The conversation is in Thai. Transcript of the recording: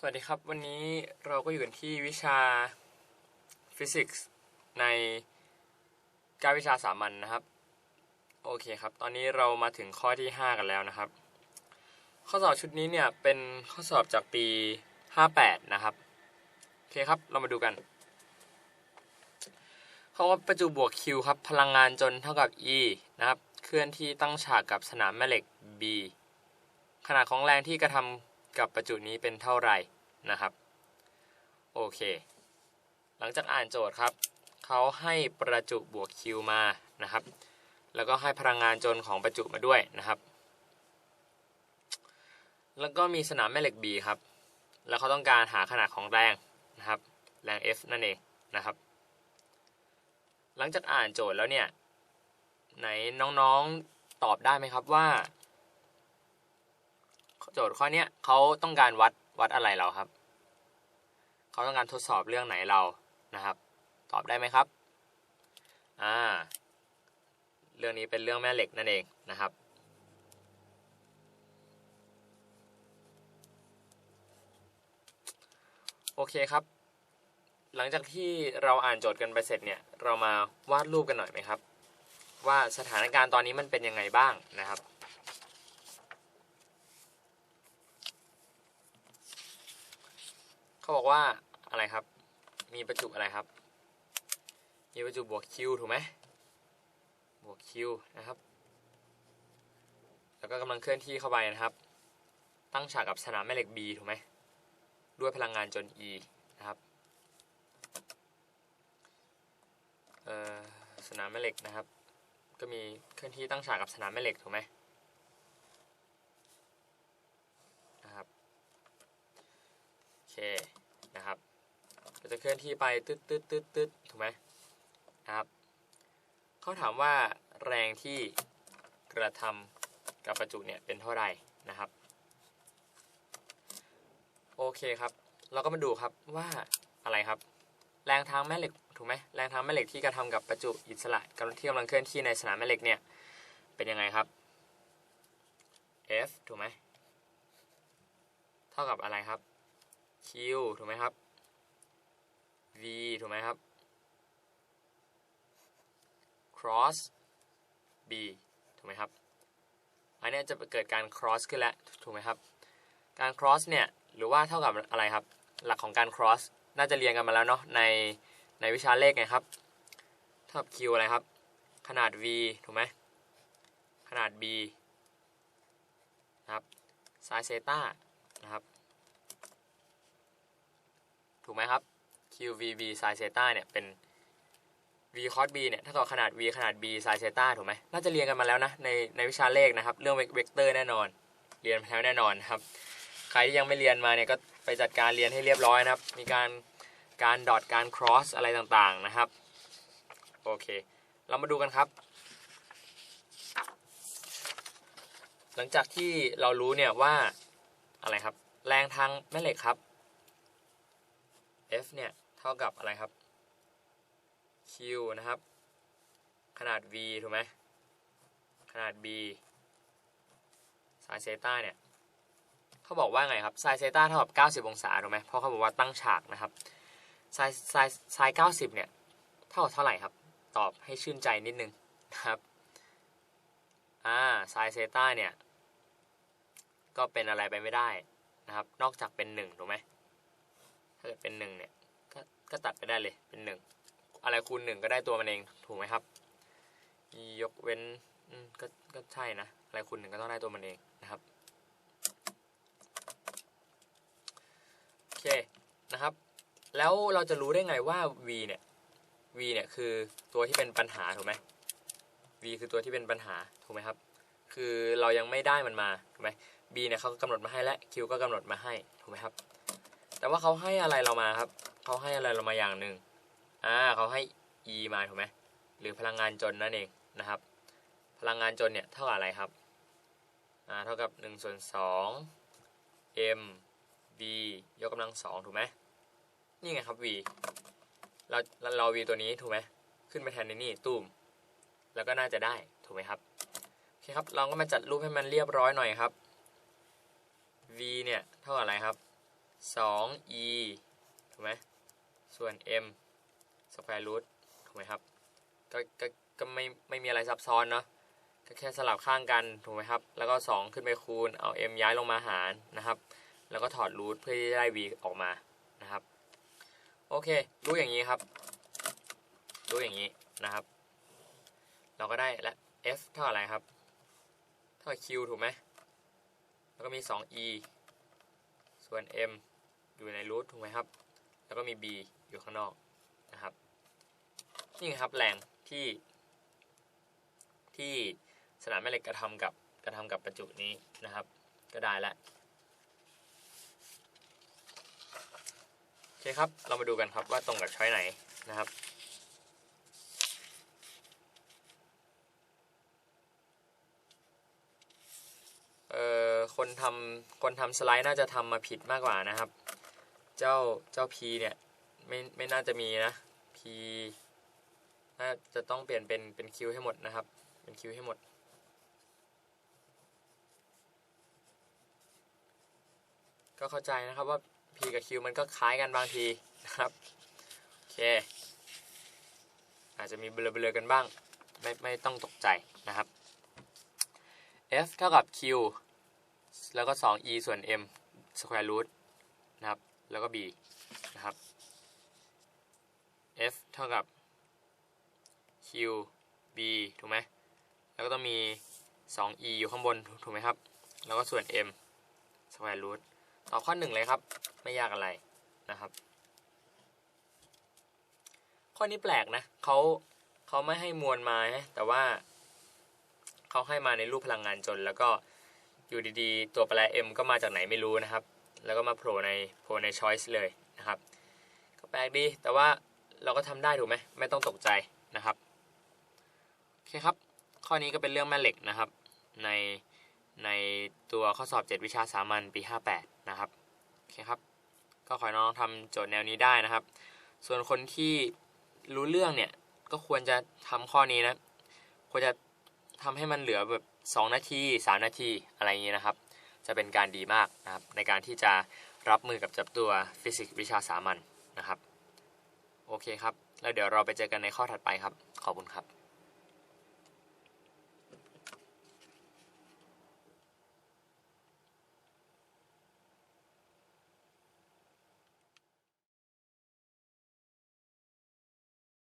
สวัสดีครับ วันนี้เราก็อยู่กันที่วิชาฟิสิกส์ในการวิชาสามัญนนะครับ โอเคครับ ตอนนี้เรามาถึงข้อที่ 5 กันแล้วนะครับ ข้อสอบชุดนี้เนี่ยเป็นข้อสอบจากปี 58 นะครับ โอเคครับ เรามาดูกัน เขาว่าประจุบวก Q ครับ พลังงานจนเท่ากับ E นะครับ เคลื่อนที่ตั้งฉากกับสนามแม่เหล็ก B ขนาดของแรงที่กระทำ กับประจุนี้เป็นเท่าไหร่นะครับ โอเค หลังจากอ่านโจทย์ครับ เขาให้ประจุบวก Q มานะครับ แล้วก็ให้พลังงานจนของประจุมาด้วยนะครับ แล้วก็มีสนามแม่เหล็ก B ครับ แล้วเขาต้องการหาขนาดของแรงนะครับ แรง F นั่นเองนะครับ หลังจากอ่านโจทย์แล้วเนี่ย ไหนน้องๆตอบได้ไหมครับว่า โจทย์ข้อเนี้ยเขาต้องการวัดวัดอะไรเราครับเขาต้องการทดสอบเรื่องไหนเรานะครับ ตอบได้ไหมครับอ่าเรื่องนี้เป็นเรื่องแม่เหล็กนั่นเองนะครับ โอเคครับ หลังจากที่เราอ่านโจทย์กันไปเสร็จเนี่ยเรามาวาดรูปกันหน่อยไหมครับ ว่าสถานการณ์ตอนนี้มันเป็นยังไงบ้างนะครับ เขาบอกว่าอะไรครับ มีประจุอะไรครับ มีประจุบวก Q ถูกไหมบวก Q นะครับ แล้วก็กำลังเคลื่อนที่เข้าไปนะครับ ตั้งฉากกับสนามแม่เหล็ก B ถูกไหม ด้วยพลังงานจน E นะครับเอ่อสนามแม่เหล็กนะครับ ก็มีเคลื่อนที่ตั้งฉากกับสนามแม่เหล็กถูกไหมนะครับโอเค เคลื่อนที่ไปตึ๊ดตึ๊ดตึ๊ดตึ๊ดถูกไหมนะครับเขาถามว่าแรงที่กระทำกับประจุเนี่ยเป็นเท่าไหร่นะครับโอเคครับ เราก็มาดูครับว่าอะไรครับ แรงทางแม่เหล็กถูกไหมแรงทางแม่เหล็กที่กระทำกับประจุอิสระกำลังที่กำลังเคลื่อนที่ในสนามแม่เหล็กเนี่ยเป็นยังไงครับ F ถูกไหมเท่ากับอะไรครับ Q ถูกไหมครับ V ถูกไหมครับ cross B ถูกไหมครับ อันนี้จะเกิดการ cross ขึ้นแล้ว ถูกไหมครับ การ cross เนี่ย หรือว่าเท่ากับอะไรครับ หลักของการ cross น่าจะเรียนกันมาแล้วเนาะ ใน ในวิชาเลขไงครับ เท่ากับ Q อะไรครับ ขนาด V ถูกไหม ขนาด B นะครับ sin เซต้านะครับ ถูกไหมครับ QVB sin เซต้าเนี่ยเป็น v cos b เนี่ยเท่ากับขนาด v ขนาด b sin เซต้าถูกไหมน่าจะเรียนกันมาแล้วนะในในวิชาเลขนะครับ เรื่องเวกเตอร์แน่นอน เรียนมาแล้วแน่นอนครับ ใครที่ยังไม่เรียนมาเนี่ยก็ไปจัดการเรียนให้เรียบร้อยนะครับ มีการการดอทการ cross อะไรต่างๆนะครับ โอเค เรามาดูกันครับ หลังจากที่เรารู้เนี่ยว่าอะไรครับ แรงทางแม่เหล็กครับ F เนี่ย ท่ากับอะไรครับ Q นะครับ ขนาด V ถูกไหมขนาด B ไซน์เซต้าเนี่ยเขาบอกว่าไงครับไซน์เซต้าเท่ากับ 90 องศาถูกไหมเพราะเขาบอกว่าตั้งฉากนะครับไซน์ไซน์ไซน์90 เนี่ยเท่ากับเท่าไหร่ครับ ตอบให้ชื่นใจนิดนึงนะครับอ่าไซน์เซต้าเนี่ยก็เป็นอะไรไปไม่ได้นะครับ นอกจากเป็น1ถูกไหมถ้าเกิดเป็น1เนี่ย ก็ตัดไปได้เลยเป็นหนึ่งอะไรคูณหนึ่งก็ได้ตัวมันเองถูกไหมครับ ยกเว้นก็ก็ใช่นะอะไรคูณหนึ่งก็ต้องได้ตัวมันเองนะครับโอเคนะครับ แล้วเราจะรู้ได้ไงว่า v เนี่ย v เนี่ยคือตัวที่เป็นปัญหาถูกไหม v คือตัวที่เป็นปัญหาถูกไหมครับ คือเรายังไม่ได้มันมาถูกไหม b เนี่ยเขาก็กำหนดมาให้และ q ก็กำหนดมาให้ถูกไหมครับ แต่ว่าเขาให้อะไรเรามาครับ เขาให้อะไรเรามาอย่างหนึ่งอ่าเขาให้ e มาถูกไหมหรือพลังงานจนนั่นเองนะครับ พลังงานจนเนี่ยเท่ากับอะไรครับอ่าเท่ากับ1ส่วน2 m v ยกกำลังสองถูกไหมนี่ไงครับ v เราเรา v ตัวนี้ถูกไหมขึ้นไปแทนในนี่ตุ้มแล้วก็น่าจะได้ถูกไหมครับโอเคครับเราก็มาจัดรูปให้มันเรียบร้อยหน่อยครับ v เนี่ยเท่ากับอะไรครับ 2 e ถูกไหม ส่วน m square root ถูกไหมครับก็ก็ก็ไม่ไม่มีอะไรซับซ้อนเนาะก็แค่สลับข้างกันถูกไหมครับ แล้วก็ 2 ขึ้นไปคูณเอา m ย้ายลงมาหารนะครับ แล้วก็ถอดรูทเพื่อที่จะได้ v ออกมานะครับ โอเค รู้อย่างนี้ครับ รู้อย่างนี้นะครับ เราก็ได้และ f เท่าอะไรครับ เท่า q ถูกไหมแล้วก็มี 2e ส่วน m อยู่ในรูทถูกไหมครับ แล้วก็มี b อยู่ข้างนอกนะครับ นี่ครับแรงที่ ที่สนามแม่เหล็กกระทำกับกระทำกับประจุนี้นะครับ ก็ได้แล้วโอเคครับ เรามาดูกันครับว่าตรงกับช้อยไหนนะครับเอ่อคนทำคนทำสไลด์น่าจะทำมาผิดมากกว่านะครับ เจ้าเจ้า P เนี่ย ไม่ไม่น่าจะมีนะ P น่าจะต้องเปลี่ยนเป็นเป็น Q ให้หมดนะครับ เป็น Q ให้หมด ก็เข้าใจนะครับว่า P กับ Q มันก็คล้ายกันบางทีนะครับ โอเค อาจจะมีเบลอๆกันบ้าง ไม่ไม่ต้องตกใจนะครับ F เท่ากับ Q แล้วก็ 2e ส่วน m square root นะครับ แล้วก็ b นะครับ ท่ากับ Q B ถูกไหมแล้วก็ต้องมี 2e อยู่ข้างบนถูกไหมครับ แล้วก็ส่วน m square root ตอบข้อหนึ่งเลยครับ ไม่ยากอะไรนะครับ ข้อนี้แปลกนะเขาเขาไม่ให้มวลมานะแต่ว่าเขาให้มาในรูปพลังงานจน แล้วก็อยู่ดีๆ ตัวแปร m ก็มาจากไหนไม่รู้นะครับ แล้วก็มาโผล่ในโผล่ใน choice เลยนะครับ ก็แปลกดีแต่ว่า เราก็ทำได้ถูกไหมไม่ต้องตกใจนะครับโอเคครับ ข้อนี้ก็เป็นเรื่องแม่เหล็กนะครับ ในในตัวข้อสอบ 7 วิชาสามัญปี 58 นะครับโอเคครับ ก็ขอน้องทำโจทย์แนวนี้ได้นะครับ ส่วนคนที่รู้เรื่องเนี่ยก็ควรจะทำข้อนี้นะควรจะทำให้มันเหลือแบบ2นาที3นาทีอะไรอย่างนี้นะครับ จะเป็นการดีมากนะครับในการที่จะรับมือกับจับตัวฟิสิกส์วิชาสามัญนะครับ โอเคครับ แล้วเดี๋ยวเราไปเจอกันในข้อถัดไปครับ ขอบคุณครับ